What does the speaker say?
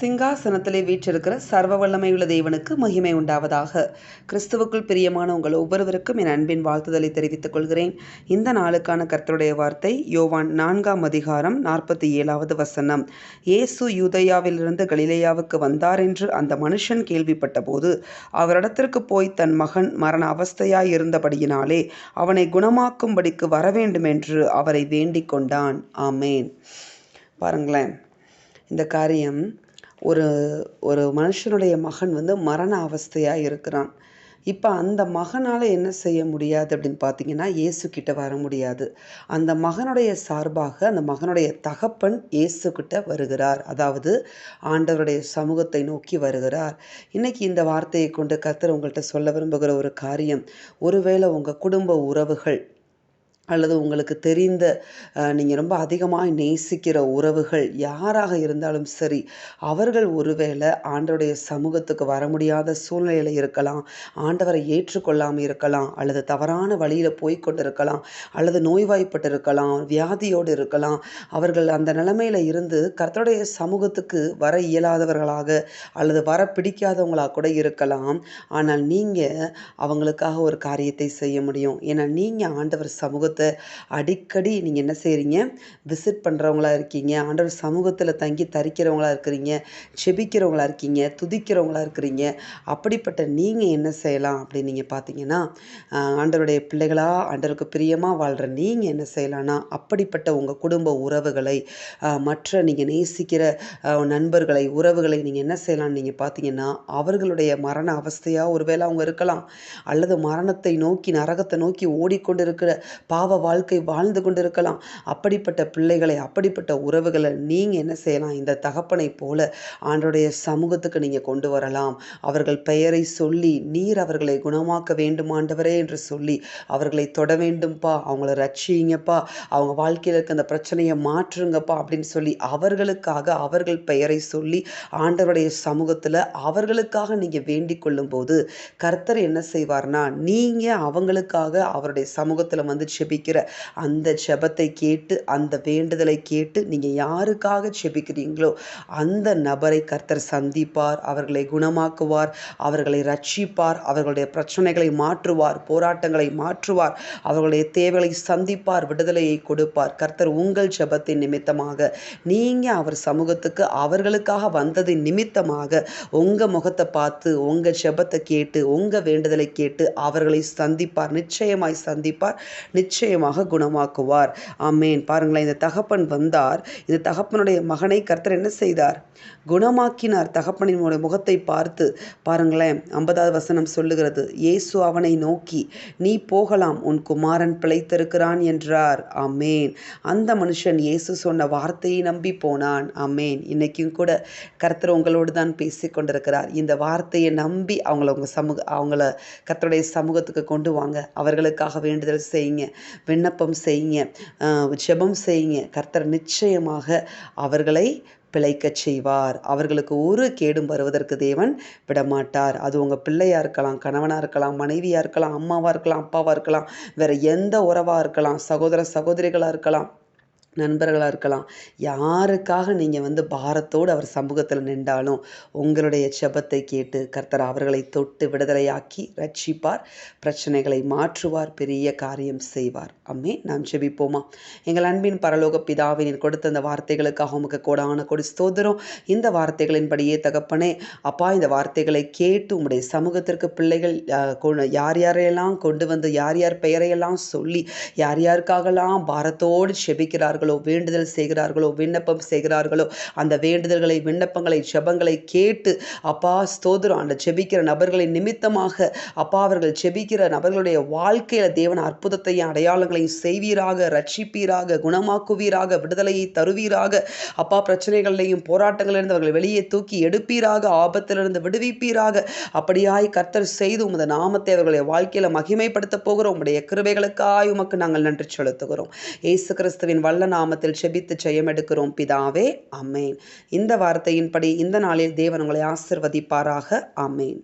சிங்காசனத்திலே வீற்றிருக்கிற சர்வ வல்லமையுள்ள தேவனுக்கு மகிமை உண்டாவதாக. கிறிஸ்துவுக்குள் பிரியமான உங்கள் ஒவ்வொருவருக்கும் என் அன்பின் வாழ்த்துதலை தெரிவித்துக் கொள்கிறேன். இந்த நாளுக்கான கர்த்தருடைய வார்த்தை யோவான் நான்காம் அதிகாரம் நாற்பத்தி ஏழாவது வசனம். இயேசு யூதயாவிலிருந்து கலிலேயாவுக்கு வந்தார் என்று அந்த மனுஷன் கேள்விப்பட்ட போது அவரிடத்திற்கு போய் தன் மகன் மரண அவஸ்தையாய் இருந்தபடியினாலே அவனை குணமாக்கும்படிக்கு வரவேண்டும் என்று அவரை வேண்டிக் கொண்டான். ஆமேன். பாருங்களேன். இந்த காரியம் ஒரு ஒரு மனுஷனுடைய மகன் வந்து மரண அவஸ்தையாக இருக்கிறான். இப்போ அந்த மகனால் என்ன செய்ய முடியாது அப்படின்னு பார்த்தீங்கன்னா இயேசு கிட்ட வர முடியாது. அந்த மகனுடைய சார்பாக அந்த மகனுடைய தகப்பன் இயேசு கிட்ட வருகிறார். அதாவது ஆண்டவருடைய சமூகத்தை நோக்கி வருகிறார். இன்னைக்கு இந்த வார்த்தையை கொண்டு கர்த்தர் உங்கள்கிட்ட சொல்ல விரும்புகிற ஒரு காரியம் ஒருவேளை உங்கள் குடும்ப உறவுகள் அல்லது உங்களுக்கு தெரிந்த நீங்கள் ரொம்ப அதிகமாக நேசிக்கிற உறவுகள் யாராக இருந்தாலும் சரி அவர்கள் ஒருவேளை ஆண்டவருடைய சமூகத்துக்கு வர முடியாத சூழ்நிலையில் இருக்கலாம் ஆண்டவரை ஏற்றுக்கொள்ளாமல் இருக்கலாம் அல்லது தவறான வழியில் போய்கொண்டு இருக்கலாம் அல்லது நோய்வாய்ப்பட்டு இருக்கலாம் வியாதியோடு இருக்கலாம் அவர்கள் அந்த நிலைமையில் இருந்து கர்த்தருடைய சமூகத்துக்கு வர இயலாதவர்களாக அல்லது வர பிடிக்காதவங்களாக கூட இருக்கலாம். ஆனால் நீங்கள் அவங்களுக்காக ஒரு காரியத்தை செய்ய முடியும். ஏன்னா நீங்கள் ஆண்டவர் சமூகத்தை சமூகத்தை அடிக்கடி நீங்கள் என்ன செய்கிறீங்க விசிட் பண்ணுறவங்களா இருக்கீங்க. ஆண்டவர் சமூகத்தில் தங்கி தரிக்கிறவங்களா இருக்கிறீங்க. செபிக்கிறவங்களா இருக்கீங்க. துதிக்கிறவங்களா இருக்கிறீங்க. அப்படிப்பட்ட நீங்கள் என்ன செய்யலாம் அப்படின்னு நீங்கள் பார்த்தீங்கன்னா ஆண்டவருடைய பிள்ளைகளாக ஆண்டவருக்கு பிரியமாக வாழ்கிற நீங்கள் என்ன செய்யலாம்னா அப்படிப்பட்ட உங்கள் குடும்ப உறவுகளை மற்ற நீங்கள் நேசிக்கிற நண்பர்களை உறவுகளை நீங்கள் என்ன செய்யலாம்னு நீங்கள் பார்த்தீங்கன்னா அவர்களுடைய மரண அவஸ்தையாக ஒருவேளை அவங்க இருக்கலாம். அல்லது மரணத்தை நோக்கி நரகத்தை நோக்கி ஓடிக்கொண்டு இருக்கிற பாவ பாவ வாழ்க்கை வாழ்ந்து கொண்டிருக்கலாம். அப்படிப்பட்ட பிள்ளைகளை அப்படிப்பட்ட உறவுகளை நீங்கள் என்ன செய்யலாம்? இந்த தகப்பனை போல ஆண்டோடைய சமூகத்துக்கு நீங்கள் கொண்டு வரலாம். அவர்கள் பெயரை சொல்லி நீர் அவர்களை குணமாக்க வேண்டுமாண்டவரே என்று சொல்லி அவர்களை தொட வேண்டும்ப்பா அவங்கள ரட்சிங்கப்பா அவங்க வாழ்க்கையில் இருக்க அந்த பிரச்சனையை மாற்றுங்கப்பா அப்படின்னு சொல்லி அவர்களுக்காக அவர்கள் பெயரை சொல்லி ஆண்டவருடைய சமூகத்தில் அவர்களுக்காக நீங்கள் வேண்டிக் கொள்ளும்போது கர்த்தர் என்ன செய்வார்னா நீங்கள் அவங்களுக்காக அவருடைய சமூகத்தில் வந்து செபி ஜெபிக்கிற அந்த ஜெபத்தை கேட்டு அந்த வேண்டுதலை கேட்டு நீங்கள் யாருக்காக ஜெபிக்கிறீங்களோ அந்த நபரை கர்த்தர் சந்திப்பார் அவர்களை குணமாக்குவார் அவர்களை ரட்சிப்பார் அவர்களுடைய பிரச்சனைகளை மாற்றுவார் போராட்டங்களை மாற்றுவார் அவர்களுடைய தேவைகளை சந்திப்பார் விடுதலையை கொடுப்பார். கர்த்தர் உங்கள் ஜெபத்தின் நிமித்தமாக நீங்கள் அவர் சமூகத்துக்கு அவர்களுக்காக வந்ததின் நிமித்தமாக உங்கள் முகத்தை பார்த்து உங்கள் ஜெபத்தை கேட்டு உங்கள் வேண்டுதலை கேட்டு அவர்களை சந்திப்பார். நிச்சயமாய் சந்திப்பார். நிச்சயம் நிச்சயமாக குணமாக்குவார். ஆமேன். பாருங்களேன் இந்த தகப்பன் வந்தார். இந்த தகப்பனுடைய மகனை கர்த்தர் என்ன செய்தார்? குணமாக்கினார். தகப்பனின் முகத்தை பார்த்து பாருங்களேன் ஐம்பதாவது வசனம் சொல்லுகிறது இயேசு அவனை நோக்கி நீ போகலாம் உன் குமாரன் பிழைத்திருக்கிறான் என்றார். அமேன் அந்த மனுஷன் இயேசு சொன்ன வார்த்தையை நம்பி போனான். அமேன் இன்னைக்கும் கூட கர்த்தர் உங்களோடு தான் பேசி கொண்டிருக்கிறார். இந்த வார்த்தையை நம்பி அவங்கள உங்கள் சமூக அவங்கள கர்த்தருடைய சமூகத்துக்கு கொண்டு வாங்க. அவர்களுக்காக வேண்டுதல் செய்யுங்க. விண்ணப்பம் செய்யுங்க ஜெபம் செய்யுங்க. கர்த்தர் நிச்சயமாக அவர்களை பிழைக்கச் செய்வார். அவர்களுக்கு ஒரு கேடும் வருவதற்கு தேவன் விடமாட்டார். அது உங்கள் பிள்ளையாக இருக்கலாம் கணவனாக இருக்கலாம் மனைவியாக இருக்கலாம் அம்மாவாக இருக்கலாம் அப்பாவாக இருக்கலாம் வேறு எந்த உறவாக இருக்கலாம் சகோதர சகோதரிகளாக இருக்கலாம். நண்பர்களாக இருக்கலாம். யாருக்காக நீங்கள் வந்து பாரத்தோடு அவர் சமூகத்தில் நின்றாலும் உங்களுடைய செபத்தை கேட்டு கர்த்தர் அவர்களை தொட்டு விடுதலையாக்கி ரட்சிப்பார் பிரச்சனைகளை மாற்றுவார் பெரிய காரியம் செய்வார். அம்மே நாம் செபிப்போமா எங்கள் அன்பின் பரலோக பிதாவின் கொடுத்த அந்த வார்த்தைகளுக்காக உமக்கு கோடான கொடி ஸ்தோதரம் இந்த வார்த்தைகளின்படியே தகப்பனே அப்பா இந்த வார்த்தைகளை கேட்டு உங்களுடைய சமூகத்திற்கு பிள்ளைகள் யார் யாரையெல்லாம் கொண்டு வந்து யார் யார் பெயரையெல்லாம் சொல்லி யார் யாருக்காகலாம் பாரத்தோடு செபிக்கிறார்கள் செய்கிறார்களோ வேண்டுதல் செய்கிறார்களோ விண்ணப்பம் செய்கிறார்களோ அந்த வேண்டுதல்களை விண்ணப்பங்களை ஜபங்களை கேட்டு அப்பா ஸ்தோதிரம் அந்த செபிக்கிற நபர்களின் நிமித்தமாக அப்பா அவர்கள் செபிக்கிற நபர்களுடைய வாழ்க்கையில் தேவன் அற்புதத்தையும் அடையாளங்களையும் செய்வீராக ரட்சிப்பீராக குணமாக்குவீராக விடுதலையை தருவீராக. அப்பா பிரச்சனைகளையும் போராட்டங்களிலிருந்து அவர்கள் வெளியே தூக்கி எடுப்பீராக ஆபத்திலிருந்து விடுவிப்பீராக. அப்படியாய் கர்த்தர் செய்து உமது நாமத்தை அவர்களுடைய வாழ்க்கையில் மகிமைப்படுத்த போகிறோம். உங்களுடைய கிருபைகளுக்காய் உமக்கு நாங்கள் நன்றி செலுத்துகிறோம். ஏசு கிறிஸ்துவின் வல்ல நாமத்தில் செபித்து ஜெயமெடுக்கிறோம். பிதாவே அமேன் இந்த வார்த்தையின்படி இந்த நாளில் தேவன் உங்களை ஆசிர்வதிப்பாராக. அம்மேன்